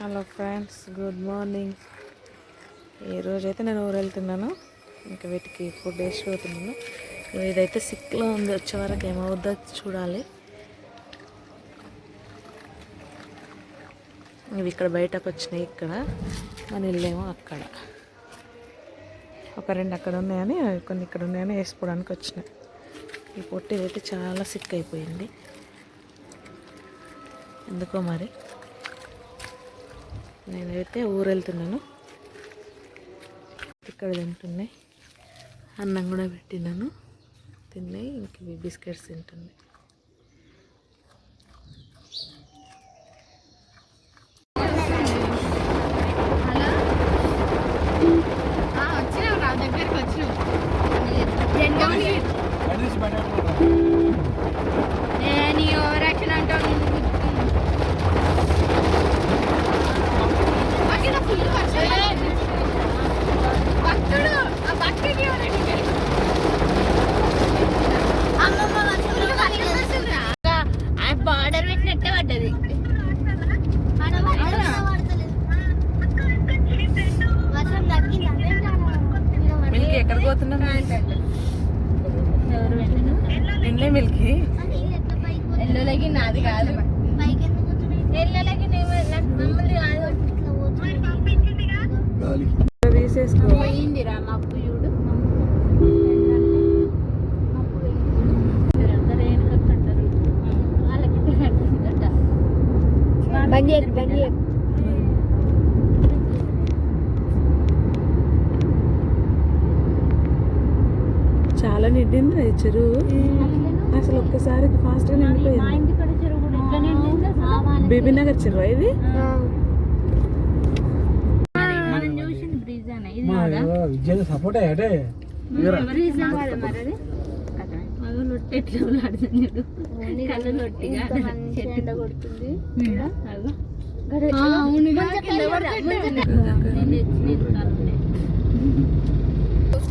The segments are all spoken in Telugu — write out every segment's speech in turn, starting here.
హలో ఫ్రెండ్స్ గుడ్ మార్నింగ్ ఈరోజైతే నేను ఊరు వెళ్తున్నాను ఇంకా వీటికి ఫుడ్ వేసి పోతున్నాను ఇదైతే సిక్లో ఉంది. వచ్చే వరకు ఏమవుద్దో చూడాలి. ఇవి ఇక్కడ బయటకు వచ్చినాయి ఇక్కడ. మన ఇల్లేమో అక్కడ. ఒక రెండు అక్కడ ఉన్నాయని కొన్ని ఇక్కడ ఉన్నాయని వేసుకోవడానికి వచ్చినాయి ఈ పొట్టి అయితే చాలా సిక్ అయిపోయింది. ఎందుకో మరి? నేనైతే ఊరు వెళ్తున్నాను ఇక్కడ తింటున్నాయి. అన్నం కూడా పెట్టినాను. తిన్నాయి. ఇంక బిస్కెట్స్ తింటుంది పోతున్నాం నిన్నే మిల్కీ. ఎల్లులకి నాది కాదు. ఎల్లులకి మమ్మల్ని కాదు. తీసేసుకో పోయిందిరా మప్పు చూడు. బండి బండి చాలా నిండింది ఈ చెరువు. అసలు ఒక్కసారికి ఫాస్ట్గా నిండిపోయింది బీబీ నగర్ చెరువు ఇది? విద్యను సపోర్ట్ అయ్యాడే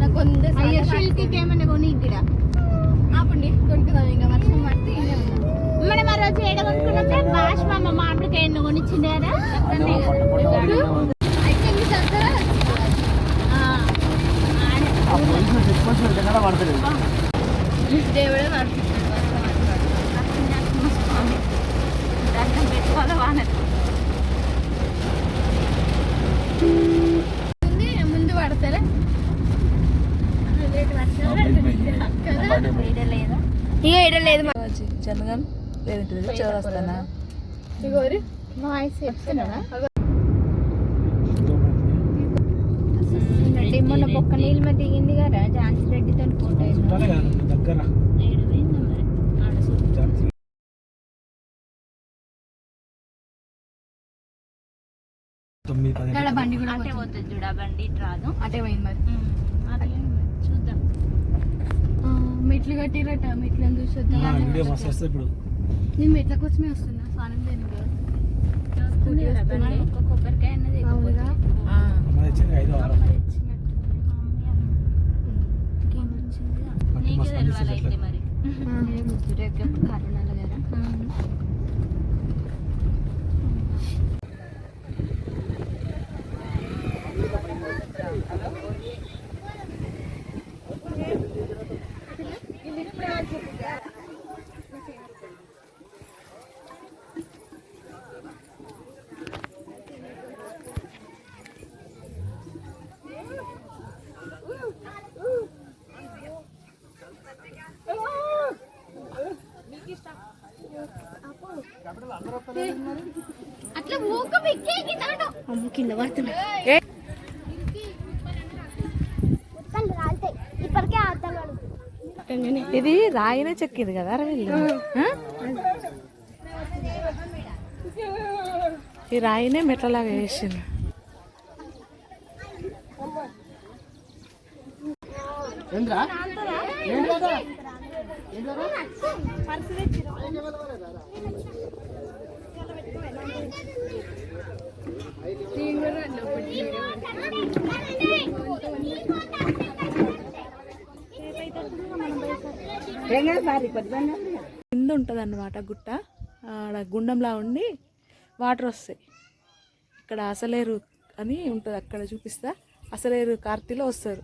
నాకు శిల్కి ఏమన్నా కొని ఇక్కడ కొనుక్కుందాం ఇంకా వర్షం పడితే మనం ఆ రోజు ఏడ కొనుక్కున్నప్పుడే భాష మా మామిడికాయ ఎన్నో కొనిచ్చింది కదా అయిపోయింది చక్కగా దేవుడే పెట్టుకోవాలి వానర్ പാടത്തൽ ഈ ഗൈഡല്ലേ ഏത് ചെറുകം ചെറുതന ഒരു വായിസ് എത്തനാണ് ഡിമ്മൊന്ന പൊക്കനയിൽ മതി. తొమ్మిది పది బండి కూడా అటే పోతుంది చూడ బండి ఇటు రాదు. అటే పోయింది మరి. చూద్దాం. మెట్లు కట్టిరట మెట్లు ఆ, వీడియో చూసొద్దాం మస్తు వస్తుంది ఇప్పుడు. నేను మెట్ల కోసమే వస్తున్నా స్నానం చేయను కొబ్బరికాయ అన్నది చెట్లకు. కరోనాలో కదా. అట్లా ఊక కింద పడ్డావు. అమ్మ కింద పడుతున్నా. ఇది రాయినే చెక్కింది కదా రా వీళ్ళు ఆ? ఈ రాయినే మెట్లలాగా వేసింది కింద ఉంటుంది అన్నమాట గుట్ట. ఆడ గుండంలా ఉండి వాటర్ వస్తాయి. ఇక్కడ అసలేరు అని ఉంటుంది అక్కడ చూపిస్తా. అసలేరు కార్తీలో వస్తారు.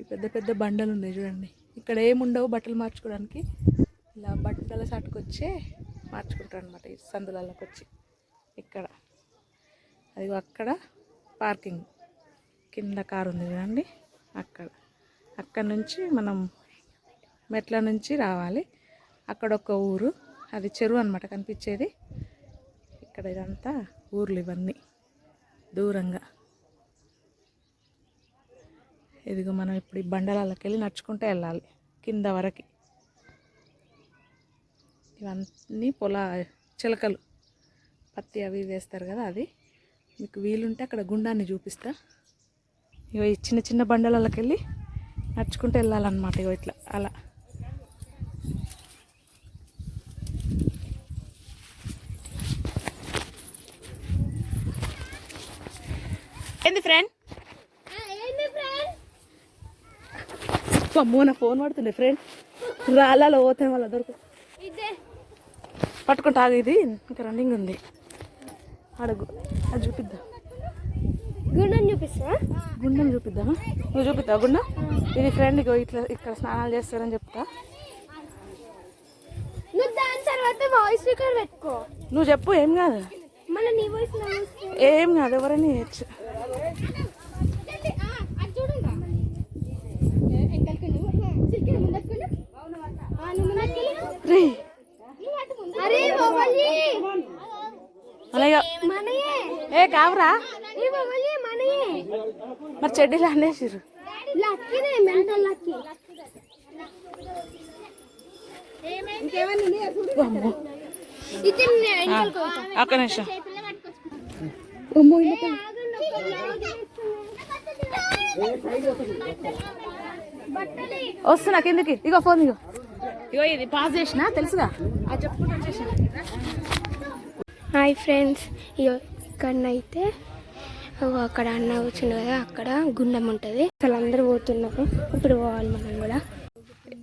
ఈ పెద్ద పెద్ద బండలు ఉన్నాయి చూడండి. ఇక్కడ ఏముండవు బట్టలు మార్చుకోవడానికి. ఇలా బట్టల సాటుకొచ్చే మార్చుకుంటారు అనమాట ఈ సందులలోకి వచ్చి ఇక్కడ. అది అక్కడ పార్కింగ్. కింద కారు ఉంది చూడండి అక్కడ. అక్కడ నుంచి మనం మెట్ల నుంచి రావాలి. అక్కడ ఒక ఊరు అది చెరువు అనమాట కనిపించేది. ఇక్కడ ఇదంతా ఊర్లు ఇవన్నీ దూరంగా. ఇదిగో మనం ఇప్పుడు ఈ బండలకి వెళ్ళి నడుచుకుంటూ వెళ్ళాలి కింద వరకు. ఇవన్నీ పొలా చిలకలు. పత్తి అవి వేస్తారు కదా అది. మీకు వీలుంటే అక్కడ గుండాన్ని చూపిస్తా. ఇగో ఈ చిన్న చిన్న బండలకి వెళ్ళి నడుచుకుంటూ వెళ్ళాలన్నమాట ఇగో ఇట్లా అలా. ఏంది ఫ్రెండ్? అమ్మో నా ఫోన్ పడుతుండే ఫ్రెండ్. రాళ్ళలో పోతే వాళ్ళ దొరకు పట్టుకుంటా ఇది. ఇంకా రన్నింగ్ ఉంది. అడుగు. అది చూపిద్దాం? గుండెని చూపిస్తా గుండెం చూపిద్దామా నువ్వు చూపిద్దావు గుండెం? ఇది ఫ్రెండ్ ఇట్లా ఇక్కడ స్నానాలు చేస్తారని చెప్తా. నువ్వు దాని తర్వాత వాయిస్ రికార్డ్ పెట్టుకో. నువ్వు చెప్పు ఏం కాదు. మళ్ళీ నీ వాయిస్ ఏం కాదు ఎవరైనా చేయొచ్చు. అలాగే మనయే? ఏ కావరా. మరి చెడ్డీలు అనేసిరు లక్కీనే మెంటల్ లక్కీ. అమ్మో. ఇది ఒక్క నిమిషం. వస్తున్నా కిందకి. ఇగో ఫోన్ ఇగో. ఇగో ఇది పాస్ చేసిన తెలుసుగా? అది చెప్పుకుంటూ వచ్చేసిన. హాయ్ ఫ్రెండ్స్ ఇక్కడనైతే అక్కడ అన్న కూర్చుంది కదా అక్కడ గుండం ఉంటుంది. అసలు అందరూ పోతున్నారు. ఇప్పుడు పోవాలి మనం కూడా.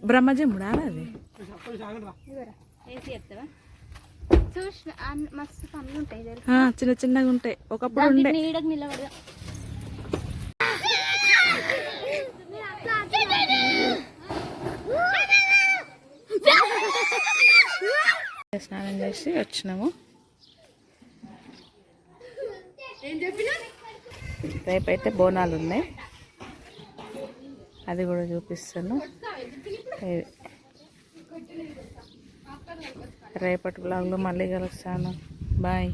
బ్రహ్మజముడా అది? చూసిన మస్తు పనులు ఉంటాయి ఆ, చిన్న చిన్నగా ఉంటాయి. ఒకప్పుడు ఉండే. స్నానం చేసి వచ్చినాము. రేపైతే బోనాలు ఉన్నాయి. అది కూడా చూపిస్తాను. రేపటి బ్లాగ్లో మళ్ళీ కలుస్తాను. బాయ్.